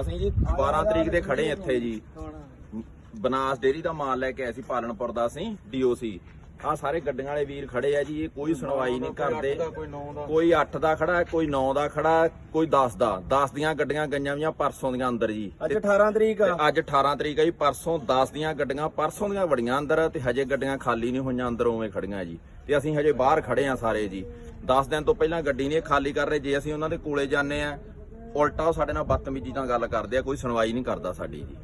ਅਸੀਂ ਜੀ 12 ਤਰੀਕ ਦੇ ਖੜੇ ਇੱਥੇ ਜੀ। ਬਨਾਸ ਡੇਰੀ ਦਾ ਮਾਲ ਲੈ ਕੇ ਆਏ ਸੀ ਪਾਲਣਪੁਰ ਦਾ ਅਸੀਂ ਡੀਓਸੀ। ਆ ਸਾਰੇ ਗੱਡੀਆਂ ਵਾਲੇ ਵੀਰ ਖੜੇ ਆ ਜੀ ਇਹ ਕੋਈ ਸੁਣਵਾਈ ਨਹੀਂ ਕਰਦੇ। ਕੋਈ 8 ਦਾ। ਖੜਾ ਕੋਈ 9 ਦਾ ਖੜਾ ਕੋਈ 10 ਦਾ। 10 ਦੀਆਂ ਗੱਡੀਆਂ ਗਈਆਂ ਵੀਆਂ ਪਰਸੋਂ ਦੀਆਂ ਅੰਦਰ ਜੀ। ਅੱਜ 18 ਤਰੀਕ ਆ। ਅੱਜ 18 ਤਰੀਕ ਹੈ ਜੀ ਪਰਸੋਂ 10 ਦੀਆਂ ਗੱਡੀਆਂ ਪਰਸੋਂ ਦੀਆਂ ਵੜੀਆਂ ਅੰਦਰ ਤੇ ਹਜੇ ਗੱਡੀਆਂ ਖਾਲੀ ਨਹੀਂ ਹੋਈਆਂ ਅੰਦਰ ਉਵੇਂ ਖੜੀਆਂ ਜੀ। ਤੇ ਅਸੀਂ ਹਜੇ ਬਾਹਰ ਖੜੇ ਆ ਸਾਰੇ ਜੀ। 10 ਦਿਨ ਤੋਂ ਪਹਿਲਾਂ ਗੱਡੀ ਨਹੀਂ ਖਾਲੀ ਕਰ ਰਹੇ ਜੇ ਅਸੀਂ ਉਹਨਾਂ ਦੇ ਕੋਲੇ ਜਾਂਦੇ ਆ ਉਲਟਾ ਉਹ ਸਾਡੇ ਨਾਲ ਬਦਤਮੀਜ਼ੀ ਨਾਲ ਗੱਲ ਕਰਦੇ ਆ ਕੋਈ ਸੁਣਵਾਈ ਨਹੀਂ ਕਰਦਾ ਸਾਡੀ। ਜੀ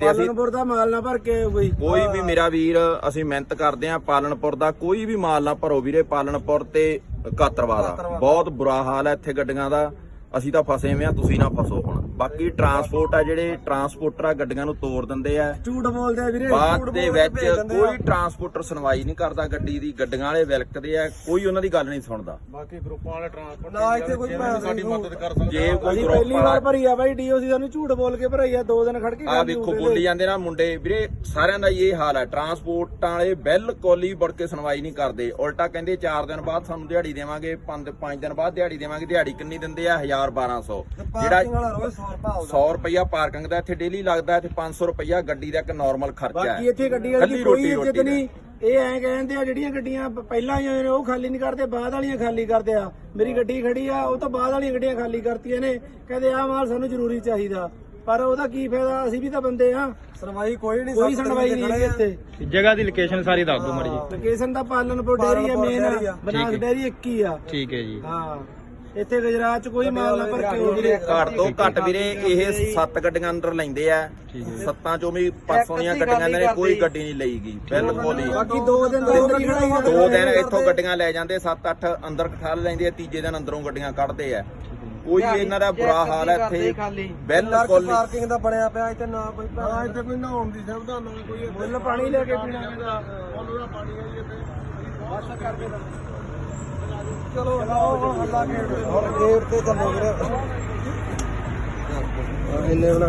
ਤੇ ਅਸੀਂ- ਪਾਲਨਪੁਰ ਦਾ ਮਾਲ ਨਾ ਭਰ ਕੇ ਬਈ। ਕੋਈ ਵੀ ਮੇਰਾ ਵੀਰ ਅਸੀਂ ਮਿਹਨਤ ਕਰਦੇ ਆ ਪਾਲਣਪੁਰ ਦਾ ਕੋਈ ਵੀ ਮਾਲ ਨਾ ਭਰੋ ਵੀਰੇ ਪਾਲਣਪੁਰ ਤੇ ਕਾਤਰਵਾ ਦਾ। ਬਹੁਤ ਬੁਰਾ ਹਾਲ ਹੈ ਇੱਥੇ ਗੱਡੀਆਂ ਦਾ। ਅਸੀਂ ਤਾਂ ਫਸੇ ਹੋਏ ਆ ਤੁਸੀਂ ਨਾ ਫਸੋ ਹੁਣ। ਬਾਕੀ ਟਰਾਂਸਪੋਰਟ ਆ ਜਿਹੜੇ ਟਰਾਂਸਪੋਰਟਰ ਆ ਗੱਡੀਆਂ ਨੂੰ ਤੋੜ ਦਿੰਦੇ ਆ। ਝੂਠ ਬੋਲਦੇ ਆ ਵੀਰੇ ਬਾਅਦ ਝੂਠ ਦੇ ਵਿੱਚ ਆ। ਕੋਈ ਟਰਾਂਸਪੋਰਟਰ ਸੁਣਵਾਈ ਨਹੀਂ ਕਰਦਾ ਗੱਡੀ ਦੀ ਗੱਡੀਆਂ ਵਾਲੇ ਵਿਲਕਦੇ ਆ ਕੋਈ ਉਹਨਾਂ ਦੀ ਗੱਲ ਨਹੀਂ ਸੁਣਦਾ। ਬਾਕੀ ਗਰੁੱਪਾਂ ਵਾਲੇ ਟਰਾਂਸਪੋਰਟ ਨਾ ਇੱਥੇ ਕੋਈ ਸਾਡੀ ਮਦਦ ਕਰ ਸਕਦੇ ਜੇ ਕੋਈ ਗਰੁੱਪ ਪਹਿਲੀ ਵਾਰ ਭਰੀ ਆ ਬਾਈ ਡੀਓਸੀ ਸਾਨੂੰ ਝੂਠ ਬੋਲ ਕੇ ਭਰਾਈ ਆ ਦੋ ਦਿਨ ਖੜ ਕੇ ਆ ਵੇਖੋ ਬੋਲੀ ਜਾਂਦੇ ਨਾ ਮੁੰਡੇ ਵੀਰੇ ਸਾਰਿਆਂ ਦਾ ਇਹ ਹਾਲ ਹੈ ਟਰਾਂਸਪੋਰਟਾਂ ਵਾਲੇ ਬਿਲਕੁਲ ਹੀ ਵੜ ਕੇ ਸੁਣਵਾਈ ਨਹੀਂ ਕਰਦੇ। ਉਲਟਾ ਕਹਿੰਦੇ 4 ਦਿਨ ਬਾਅਦ ਸਾਨੂੰ ਦਿਹਾੜੀ ਦੇਵਾਂਗੇ 5 5 ਦਿਨ ਬਾਅਦ ਦਿਹਾੜੀ ਦੇਵਾਂਗੇ ਦਿਹਾੜੀ ਕਿੰਨੀ ਦਿੰਦੇ ਆ? 1000 1200 ਜਿਹੜਾ 100 ਰੁਪਏ ਆਉਂਦਾ 100 ਰੁਪਇਆ ਪਾਰਕਿੰਗ ਦਾ ਇੱਥੇ ਡੇਲੀ ਲੱਗਦਾ ਤੇ 500 ਰੁਪਇਆ ਗੱਡੀ ਦਾ ਇੱਕ ਨਾਰਮਲ ਖਰਚਾ ਬਾਕੀ ਹੈ ਇੱਥੇ ਗੱਡੀ ਵਾਲੀ ਕੱਲੀ ਦੀ ਕੋਈ ਰੋਟੀ ਇੱਜ਼ਤ ਰੋਟੀ ਨਹੀਂ। ਇਹ ਐਂ ਕਹਿੰਦੇ ਆ ਜਿਹੜੀਆਂ ਗੱਡੀਆਂ ਪ- ਪਹਿਲਾਂ ਆਈਆਂ ਨੇ ਉਹ ਖਾਲੀ ਨਹੀਂ ਕਰਦੇ ਬਾਅਦ ਵਾਲੀਆਂ ਖਾਲੀ ਕਰਦੇ ਆ। ਮੇਰੀ ਗੱਡੀ ਖੜੀ ਆ ਉਹ ਤਾਂ ਬਾਅਦ ਵਾਲੀਆਂ ਗੱਡੀਆਂ ਖਾਲੀ ਕਰਤੀਆਂ ਨੇ। ਕਹਿੰਦੇ ਆ ਮਾਲ ਸਾਨੂੰ ਜ਼ਰੂਰੀ ਚਾਹੀਦਾ। ਪਰ ਉਹਦਾ ਕੀ ਫਾਇਦਾ ਅਸੀਂ ਵੀ ਤਾਂ ਬੰਦੇ ਆ। ਸੁਣਵਾਈ ਕੋਈ ਨਹੀਂ ਕੋਈ ਸੁਣਵਾਈ ਨਹੀਂ ਹੈਗੀ ਇੱਥੇ। ਜਗ੍ਹਾ ਦੀ ਲੋਕੇਸ਼ਨ ਸਾਰੀ ਦੱਸ ਦਿਓ ਮਰਜ਼ੀ ਲੋਕੇਸ਼ਨ ਤਾਂ ਪਾਲਨਪੁਰ ਡੇਰੀ ਆ ਮੇਨ ਬਨਾਸ ਡੇਰੀ ਇੱਕ ਹੀ ਆ। ਠੀਕ ਹੈ ਜੀ। ਹਾਂ। ਇੱਥੇ ਗੁਜਰਾਤ ਚ ਕੋਈ ਮਾਲ ਨਾ ਭਰ ਕੇ ਆਉ ਵੀਰੇ ਘੱਟ ਤੋਂ ਘੱਟ ਵੀਰੇ ਇਹ ਸੱਤ ਗੱਡੀਆਂ ਅੰਦਰ ਲੈਂਦੇ ਆ। ਸੱਤਾਂ ਚੋਂ ਵੀ ਪਾਸੋਂ ਦੀਆਂ ਗੱਡੀਆਂ ਨੇ ਕੋਈ ਗੱਡੀ ਨਹੀਂ ਲਈਗੀ ਬਿਲਕੁਲ ਹੀ। ਬਾਕੀ ਦੋ ਦਿਨ ਦੇ ਅੰਦਰ ਖੜਾਈ। ਦੋ ਦਿਨ ਇੱਥੋਂ ਗੱਡੀਆਂ ਲੈ ਜਾਂਦੇ 7-8 ਅੰਦਰ ਖਠਾਲ ਲੈਂਦੇ ਆ ਤੀਜੇ ਦਿਨ ਅੰਦਰੋਂ ਗੱਡੀਆਂ ਕੱਢਦੇ ਆ। ਕੋਈ ਇਹਨਾਂ ਦਾ ਬੁਰਾ ਹਾਲ ਹੈ ਇੱਥੇ। ਬਿਲਕੁਲ। ਪਾਰਕਿੰਗ ਦਾ ਬਣਿਆ ਪਿਆ ਇੱਥੇ ਨਾ ਕੋਈ ਹਾਂ ਇੱਥੇ ਕੋਈ ਨਹਾਉਣ ਦੀ ਸੁਵਿਧਾ ਨਾ ਕੋਈ ਮੁੱਲ ਪਾਣੀ ਲੈ ਕੇ ਪੀਣਾ। ਪੈਂਦਾ ਮੁੱਲ ਦਾ ਪਾਣੀ ਹੈ ਜੀ ਇੱਥੇ। ਬਸ ਕਰਕੇ ਚਲੋ ਹੁਣ ਹੱਲਾ ਗੇਟ ਤੇ। ਚੱਲੋ ਵੀਰੇ। ਇੰਨੇ ਹੁਣ